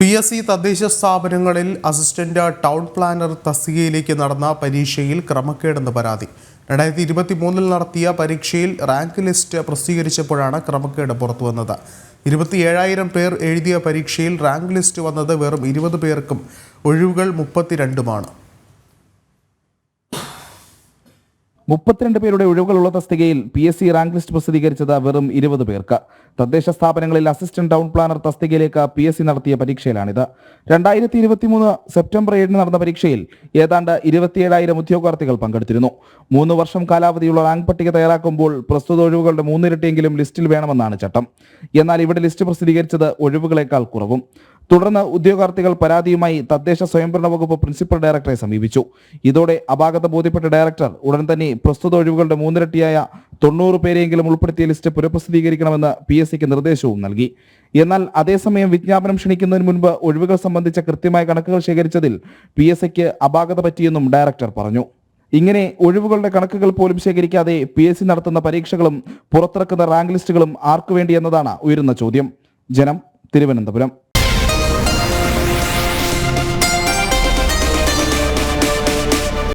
P S C തദ്ദേശ സ്ഥാപനങ്ങളിൽ assistant town planner തസ്തികയിലേക്ക് നടന്ന പരീക്ഷയിൽ ക്രമക്കേടെന്ന് പരാതി. രണ്ടായിരത്തി ഇരുപത്തി മൂന്നിൽ നടത്തിയ പരീക്ഷയിൽ റാങ്ക് ലിസ്റ്റ് പ്രസിദ്ധീകരിച്ചപ്പോഴാണ് ക്രമക്കേട് പുറത്തുവന്നത്. ഇരുപത്തിയേഴായിരം പേർ എഴുതിയ പരീക്ഷയിൽ റാങ്ക് ലിസ്റ്റ് വന്നത് വെറും ഇരുപത് പേർക്കും ഒഴിവുകൾ മുപ്പത്തിരണ്ടുമാണ്. മുപ്പത്തിരണ്ട് പേരുടെ ഒഴിവുകളുള്ള തസ്തികയിൽ P S C rank list പ്രസിദ്ധീകരിച്ചത് വെറും ഇരുപത് പേർക്ക്. തദ്ദേശ സ്ഥാപനങ്ങളിൽ അസിസ്റ്റന്റ് ടൗൺ പ്ലാനർ തസ്തികയിലേക്ക് പി എസ് സി നടത്തിയ പരീക്ഷയിലാണിത്. രണ്ടായിരത്തി ഇരുപത്തിമൂന്ന് സെപ്റ്റംബർ ഏഴിന് നടന്ന പരീക്ഷയിൽ ഏതാണ്ട് ഇരുപത്തിയേഴായിരം ഉദ്യോഗാർത്ഥികൾ പങ്കെടുത്തിരുന്നു. മൂന്ന് വർഷം കാലാവധിയുള്ള റാങ്ക് പട്ടിക തയ്യാറാക്കുമ്പോൾ പ്രസ്തുത ഒഴിവുകളുടെ മൂന്നിരട്ടിയെങ്കിലും ലിസ്റ്റിൽ വേണമെന്നാണ് ചട്ടം. എന്നാൽ ഇവിടെ ലിസ്റ്റ് പ്രസിദ്ധീകരിച്ചത് ഒഴിവുകളേക്കാൾ കുറവും. തുടർന്ന് ഉദ്യോഗാർത്ഥികൾ പരാതിയുമായി തദ്ദേശ സ്വയംഭരണ വകുപ്പ് പ്രിൻസിപ്പൽ ഡയറക്ടറെ സമീപിച്ചു. ഇതോടെ അപാകത ബോധ്യപ്പെട്ട ഡയറക്ടർ ഉടൻ തന്നെ പ്രസ്തുത ഒഴിവുകളുടെ മൂന്നിരട്ടിയായ തൊണ്ണൂറ് പേരെയെങ്കിലും ഉൾപ്പെടുത്തിയ ലിസ്റ്റ് പുനഃപ്രസിദ്ധീകരിക്കണമെന്ന് പി എസ് സിക്ക് നിർദ്ദേശവും നൽകി. എന്നാൽ അതേസമയം വിജ്ഞാപനം ക്ഷണിക്കുന്നതിന് മുൻപ് ഒഴിവുകൾ സംബന്ധിച്ച കൃത്യമായ കണക്കുകൾ ശേഖരിച്ചതിൽ പി എസ് സിക്ക് അപാകത പറ്റിയെന്നും ഡയറക്ടർ പറഞ്ഞു. ഇങ്ങനെ ഒഴിവുകളുടെ കണക്കുകൾ പോലും ശേഖരിക്കാതെ പി എസ് സി നടത്തുന്ന പരീക്ഷകളും പുറത്തിറക്കുന്ന റാങ്ക് ലിസ്റ്റുകളും ആർക്കു വേണ്ടി എന്നതാണ് ഉയരുന്ന ചോദ്യം. ജനം തിരുവനന്തപുരം.